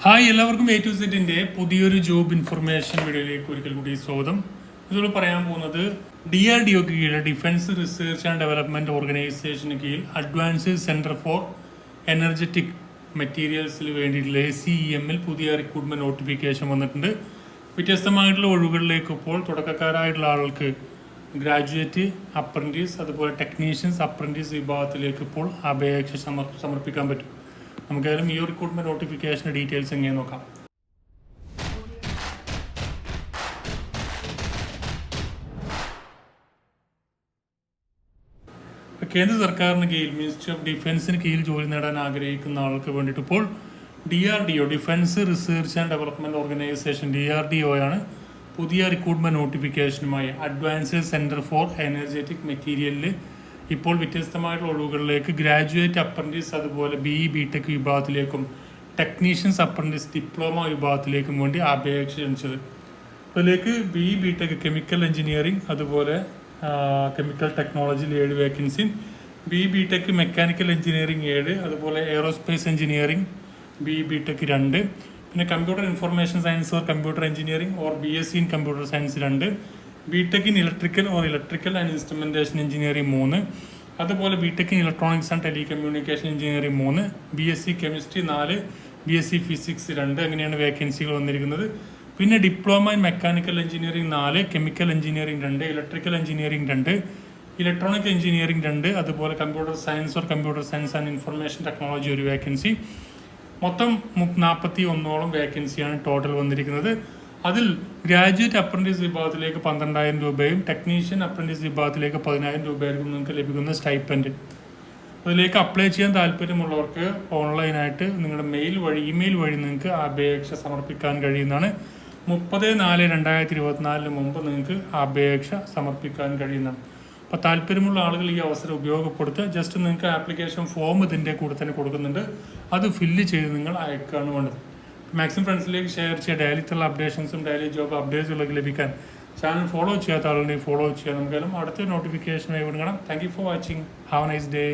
Hi എല്ലാവർക്കും A to സെറ്റിന്റെ പുതിയൊരു ജോബ് ഇൻഫർമേഷൻ വീഡിയോയിലേക്ക് ഒരിക്കൽ കൂടി സ്വാഗതം. ഇതോട് പറയാൻ പോകുന്നത് ഡി ആർ ഡി ഒക്ക് കീഴിൽ ഡിഫൻസ് റിസർച്ച് ആൻഡ് ഡെവലപ്മെന്റ് ഓർഗനൈസേഷന് കീഴിൽ അഡ്വാൻസ് സെന്റർ ഫോർ എനർജറ്റിക് മെറ്റീരിയൽസിന് വേണ്ടിയിട്ടുള്ള എ സി ഇ എമ്മിൽ പുതിയ റിക്രൂട്ട്മെന്റ് നോട്ടിഫിക്കേഷൻ വന്നിട്ടുണ്ട്. വ്യത്യസ്തമായിട്ടുള്ള ഒഴിവുകളിലേക്ക് ഇപ്പോൾ തുടക്കക്കാരായിട്ടുള്ള ആൾക്ക് ഗ്രാജുവേറ്റ് അപ്രന്റീസ് അതുപോലെ ടെക്നീഷ്യൻസ് അപ്രന്റീസ് വിഭാഗത്തിലേക്ക് ഇപ്പോൾ അപേക്ഷ സമർ- സമർപ്പിക്കാൻ പറ്റും. നമുക്കായാലും ഈ റിക്രൂട്ട്മെന്റ് നോട്ടിഫിക്കേഷന്റെ ഡീറ്റെയിൽസ് എങ്ങനെ നോക്കാം? കേന്ദ്ര സർക്കാരിന് കീഴിൽ മിനിസ്ട്രി ഓഫ് ഡിഫൻസിന് കീഴിൽ ജോലി നേടാൻ ആഗ്രഹിക്കുന്ന ആൾക്ക് വേണ്ടിയിട്ട് ഇപ്പോൾ D R D O defence research and development organisation D R D O ആണ് പുതിയ റിക്രൂട്ട്മെന്റ് നോട്ടിഫിക്കേഷനുമായി അഡ്വാൻസ്ഡ് സെന്റർ ഫോർ എനർജറ്റിക് മെറ്റീരിയലിൽ ഇപ്പോൾ വ്യത്യസ്തമായിട്ടുള്ള ഒഴിവുകളിലേക്ക് ഗ്രാജുവേറ്റ് അപ്രന്റീസ് അതുപോലെ ബി ഇ ബി ടെക് വിഭാഗത്തിലേക്കും ടെക്നീഷ്യൻസ് അപ്രന്റീസ് ഡിപ്ലോമ വിഭാഗത്തിലേക്കും വേണ്ടി അപേക്ഷ ക്ഷണിച്ചത്. അതിലേക്ക് B E B tech chemical engineering അതുപോലെ കെമിക്കൽ ടെക്നോളജിയിൽ ഏഴ് vacancy B B tech mechanical engineering ഏഴ് അതുപോലെ aerospace engineering B B tech രണ്ട് പിന്നെ computer information science or computer engineering or B S C in computer science രണ്ട് B tech in electrical or electrical and instrumentation engineering മൂന്ന്. അതുപോലെ B tech in electronics and telecommunication engineering മൂന്ന്. B S C chemistry നാല്. B S C physics രണ്ട്. അങ്ങനെയാണ് വേക്കൻസികൾ വന്നിരിക്കുന്നത്. പിന്നെ ഡിപ്ലോമ ഇൻ മെക്കാനിക്കൽ എഞ്ചിനീയറിംഗ് നാല് കെമിക്കൽ എഞ്ചിനീയറിംഗ് രണ്ട് ഇലക്ട്രിക്കൽ എഞ്ചിനീയറിംഗ് രണ്ട് ഇലക്ട്രോണിക് എഞ്ചിനീയറിംഗ് രണ്ട് അതുപോലെ computer science or computer science and information technology ഒരു വേക്കൻസി മൊത്തം നാൽപ്പത്തി ഒന്നോളം വേക്കൻസിയാണ് ടോട്ടൽ വന്നിരിക്കുന്നത്. അതിൽ ഗ്രാജുവേറ്റ് അപ്രന്റീസ് വിഭാഗത്തിലേക്ക് പന്ത്രണ്ടായിരം രൂപയും ടെക്നീഷ്യൻ അപ്രന്റീസ് വിഭാഗത്തിലേക്ക് പതിനായിരം രൂപയായിരിക്കും നിങ്ങൾക്ക് ലഭിക്കുന്ന സ്റ്റൈപ്പൻഡ് അതിലേക്ക് അപ്ലൈ ചെയ്യാൻ താല്പര്യമുള്ളവർക്ക് ഓൺലൈനായിട്ട് നിങ്ങളുടെ മെയിൽ വഴി ഇമെയിൽ വഴി നിങ്ങൾക്ക് അപേക്ഷ സമർപ്പിക്കാൻ കഴിയുന്നതാണ്. മുപ്പത് നാല് രണ്ടായിരത്തി ഇരുപത്തിനാലിന് മുമ്പ് നിങ്ങൾക്ക് അപേക്ഷ സമർപ്പിക്കാൻ കഴിയുന്നതാണ്. അപ്പോൾ താല്പര്യമുള്ള ആളുകൾ ഈ അവസരം ഉപയോഗപ്പെടുത്തുക. ജസ്റ്റ് നിങ്ങൾക്ക് ആപ്ലിക്കേഷൻ ഫോം ഇതിന്റെ കൂടെ തന്നെ കൊടുക്കുന്നുണ്ട്. അത് ഫില്ല് ചെയ്ത് നിങ്ങൾ അയക്കുകയാണ് വേണ്ടത്. മാക്സിമം ഫ്രണ്ട്സിലേക്ക് ഷെയർ ചെയ്യുക. ഡെയിലിത്തുള്ള അപ്ഡേഷൻസും ഡെയിലി ജോബ് അപ്ഡേറ്റ്സുകളൊക്കെ ലഭിക്കാൻ ചാനൽ ഫോളോ ചെയ്യാത്ത ആളുണ്ടെങ്കിൽ ഫോളോ ചെയ്യുക നമുക്കെല്ലാം അടുത്ത നോട്ടിഫിക്കേഷനായി വിടുകണം thank you for watching have nice day